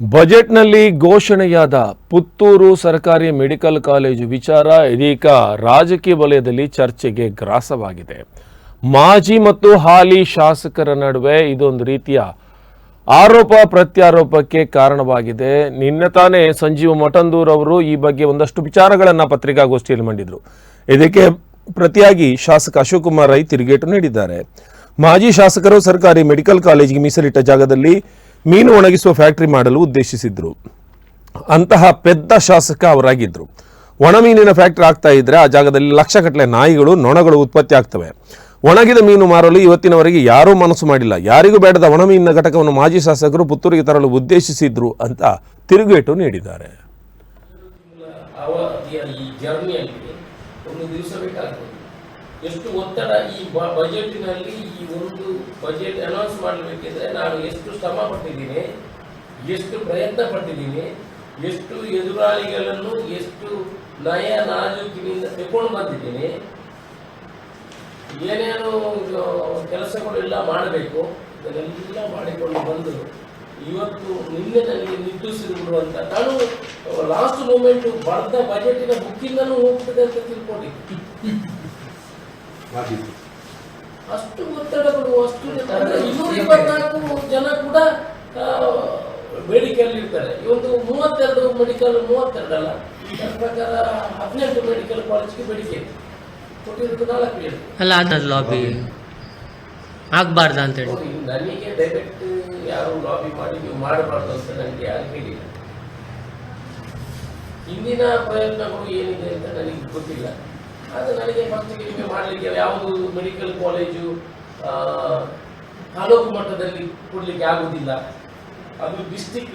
ಬಜೆಟ್ನಲ್ಲಿ ಘೋಷಣೆಯಾದ ಪುತ್ತೂರು ಸರ್ಕಾರಿ ಮೆಡಿಕಲ್ ಕಾಲೇಜು ವಿಚಾರ ಇದೀಗ ರಾಜಕೀಯ ವಲಯದಲ್ಲಿ ಚರ್ಚೆಗೆ ಗ್ರಾಸವಾಗಿದೆ. ಮಾಜಿ ಮತ್ತು ಹಾಲಿ ಶಾಸಕರ ನಡುವೆ ಇದೊಂದು ರೀತಿಯ ಆರೋಪ ಪ್ರತ್ಯಾರೋಪಕ್ಕೆ ಕಾರಣವಾಗಿದೆ. ನಿನ್ನೆ ತಾನೇ ಸಂಜೀವ ಮಠಂದೂರ್ ಅವರು ಈ ಬಗ್ಗೆ ಒಂದಷ್ಟು ವಿಚಾರಗಳನ್ನು ಪತ್ರಿಕಾಗೋಷ್ಠಿಯಲ್ಲಿ ಮಂಡಿದ್ರು. ಇದಕ್ಕೆ ಪ್ರತಿಯಾಗಿ ಶಾಸಕ ಅಶೋಕ್ ರೈ ತಿರುಗೇಟು ನೀಡಿದ್ದಾರೆ. ಮಾಜಿ ಶಾಸಕರು ಸರ್ಕಾರಿ ಮೆಡಿಕಲ್ ಕಾಲೇಜಿಗೆ ಮೀಸಲಿಟ್ಟ ಜಾಗದಲ್ಲಿ ಮೀನು ಒಣಗಿಸುವ ಫ್ಯಾಕ್ಟರಿ ಮಾಡಲು ಉದ್ದೇಶಿಸಿದ್ರು. ಅಂತಹ ಪೆದ್ದ ಶಾಸಕ ಅವರಾಗಿದ್ದರು ಒಣ ಮೀನಿನ ಫ್ಯಾಕ್ಟರಿ ಆಗ್ತಾ ಇದ್ರೆ ಆ ಜಾಗದಲ್ಲಿ ಲಕ್ಷಗಟ್ಟಲೆ ನಾಯಿಗಳು, ನೊಣಗಳು ಉತ್ಪತ್ತಿ ಆಗ್ತವೆ. ಒಣಗಿದ ಮೀನು ಮಾರಲು ಇವತ್ತಿನವರೆಗೆ ಯಾರೂ ಮನಸ್ಸು ಮಾಡಿಲ್ಲ. ಯಾರಿಗೂ ಬೇಡದ ಒಣ ಮೀನಿನ ಘಟಕವನ್ನು ಮಾಜಿ ಶಾಸಕರು ಪುತ್ತೂರಿಗೆ ತರಲು ಉದ್ದೇಶಿಸಿದ್ರು ಅಂತ ತಿರುಗೇಟು ನೀಡಿದ್ದಾರೆ. ಎಷ್ಟು ಒತ್ತಡ ಈ ಬಜೆಟ್ ಬಜೆಟಿನಲ್ಲಿ ಈ ಒಂದು ಬಜೆಟ್ ಅನೌನ್ಸ್ ಮಾಡಬೇಕಿದ್ರೆ ನಾನು ಎಷ್ಟು ಶ್ರಮ ಪಟ್ಟಿದ್ದೀನಿ ಎಷ್ಟು ಪ್ರಯತ್ನ ಪಟ್ಟಿದ್ದೀನಿ, ಎಷ್ಟು ಎದುರಾಳಿಗಳನ್ನು ಎಷ್ಟು ನಯ ನಾಜೂಕಿನಿಂದ ತಗೊಂಡು ಬಂದಿದ್ದೀನಿ, ಏನೇನು ಕೆಲಸಗಳೆಲ್ಲ ಮಾಡಬೇಕು, ಇದನ್ನೆಲ್ಲ ಮಾಡಿಕೊಂಡು ಬಂದು ಇವತ್ತು ನಿನ್ನೆ ನನಗೆ ನಿಟ್ಟುಸಿರು ಅಂತ ನಾನು ಲಾಸ್ಟ್ ಮೂಮೆಂಟು ಬರ್ದ ಬಜೆಟಿನ ಬುಕ್ಕಿಂದನೂ ಹೋಗ್ತದೆ ಅಂತ ತಿಳ್ಕೊಂಡಿದ್ದೆ ಅಷ್ಟು ಒತ್ತಡಗಳು ಅಷ್ಟು ಅಂದ್ರೆ ಇನ್ನೂರ ಇಪ್ಪತ್ನಾಲ್ಕು ಜನ ಕೂಡ ಬೇಡಿಕೆಯಲ್ಲಿ ಇರ್ತಾರೆ ಇವತ್ತು ಮೂವತ್ತೆರಡು ಮೆಡಿಕಲ್ ಮೂವತ್ತೆರಡಲ್ಲ ನನ್ನ ಪ್ರಕಾರ ಹದಿನೆಂಟು ಮೆಡಿಕಲ್ ಕಾಲೇಜ್ಗೆ ಬೇಡಿಕೆ ಇದೆ. ಕೊಟ್ಟಿರೋದು ನಾಲ್ಕು ಹೇಳಿ ಅಲ್ಲ ಅದ ಲಾಬಿ ಆಗ್ಬಾರ್ದ ಅಂತ ಹೇಳಿ. ನನಗೆ ಡೈರೆಕ್ಟ್ ಯಾರು ಲಾಬಿ ಮಾಡಿ ನೀವು ಮಾಡಬಾರ್ದು ಅಂತ ನನಗೆ ಯಾರು ಹೇಳಿಲ್ಲ. ಹಿಂದಿನ ಪ್ರಯತ್ನಗಳು ಏನಿದೆ ಅಂತ ನನಗೆ ಗೊತ್ತಿಲ್ಲ. ಆದರೆ ನನಗೆ ನಿಮಗೆ ಮಾಡಲಿಕ್ಕೆ ಯಾವುದು ಮೆಡಿಕಲ್ ಕಾಲೇಜು ತಾಲೂಕು ಮಟ್ಟದಲ್ಲಿ ಕೊಡಲಿಕ್ಕೆ ಆಗುವುದಿಲ್ಲ ಅದು ಡಿಸ್ಟಿಕ್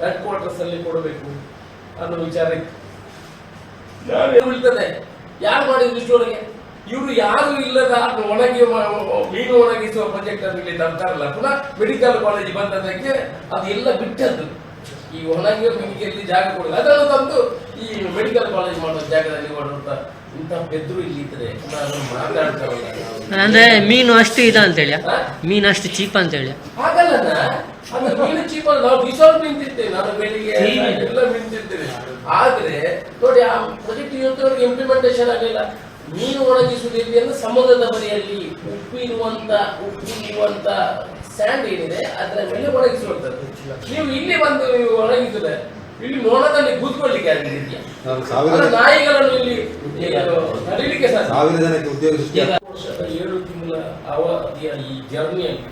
ಹೆಡ್ ಕ್ವಾರ್ಟರ್ಸ್ ಅಲ್ಲಿ ಕೊಡಬೇಕು ಅನ್ನೋ ವಿಚಾರ ಉಳಿತದೆ? ಯಾರು ಮಾಡಿದ್ರು ಇಷ್ಟೊಳಗೆ ಇವರು ಯಾರು ಇಲ್ಲದ ಒಣಗಿ ಮೀನು ಒಣಗಿಸುವ ಪ್ರಾಜೆಕ್ಟ್ ಅಂತ ಇಲ್ಲಿ ತರ್ತಾರಲ್ಲ ಪುನಃ ಮೆಡಿಕಲ್ ಕಾಲೇಜ್ ಬಂದದಕ್ಕೆ ಅದು ಎಲ್ಲ ಬಿಟ್ಟದ್ದು. ಈ ಒಣಗಿಯ ಮೀನಿಗೆಲ್ಲಿ ಜಾಗ ಕೊಡಲ್ಲ. ಅದನ್ನು ತಂದು ಮಾಡೋ ಜಾಗದಲ್ಲಿ ಮಾಡುವಂತ ಇಂಥ ಬೆದ್ರು ಇಲ್ಲಿ ಇದ್ರೆ ನಾವು. ಅಂದ್ರೆ ಮೀನು ಅಷ್ಟು ಇದ ಅಂತ ಹೇಳಿ ಮೀನು ಅಷ್ಟು ಚೀಪ್ ಅಂತೇಳಿ ಹಾಗಲ್ಲ ಅದು ಮೀನು ಅಲ್ಲ ನಾವು ಬಿಸೋರ್ ನಿಂತಿರ್ತೇವೆ ನಾನು ಬೆಳಿಗ್ಗೆ ಎಲ್ಲ ನಿಂತಿರ್ತೇವೆ ಆದ್ರೆ ನೋಡಿ ಆ ಪ್ರಾಜೆಕ್ಟ್ ಇವತ್ತವರೆಗೆ ಇಂಪ್ಲಿಮೆಂಟೇಷನ್ ಆಗಲಿಲ್ಲ. ಮೀನು ಒಣಗಿಸುವುದು ಎಲ್ಲಿ ಅಂದ್ರೆ ಸಮುದ್ರದ ಬದಿಯಲ್ಲಿ ಉಪ್ಪು ಇರುವಂತ ಉಪ್ಪು ಇರುವಂತ ಸ್ಯಾಂಡ್ ಏನಿದೆ ಅದರ ಮೇಲೆ ಒಣಗಿಸುವಂತದ್ದು. ನೀವು ಇಲ್ಲಿ ಬಂದು ನೀವು ಒಣಗಿಸಿದ್ರೆ ಇಲ್ಲಿ ಮೋಡದಲ್ಲಿ ಕೂತ್ಕೊಳ್ಳಿಕ್ಕೆ ಅದು ನಾಯಿಗಳನ್ನು ಇಲ್ಲಿ ನಡೀಲಿಕ್ಕೆ ಸಾವಿರ ಜನಕ್ಕೆ ಉದ್ಯೋಗ ಸೃಷ್ಟಿ ಈಗ ವರ್ಷದ ಏಳು ತಿಂಗಳ ಅವಧಿಯ ಈ ಜರ್ನಿಯಲ್ಲಿ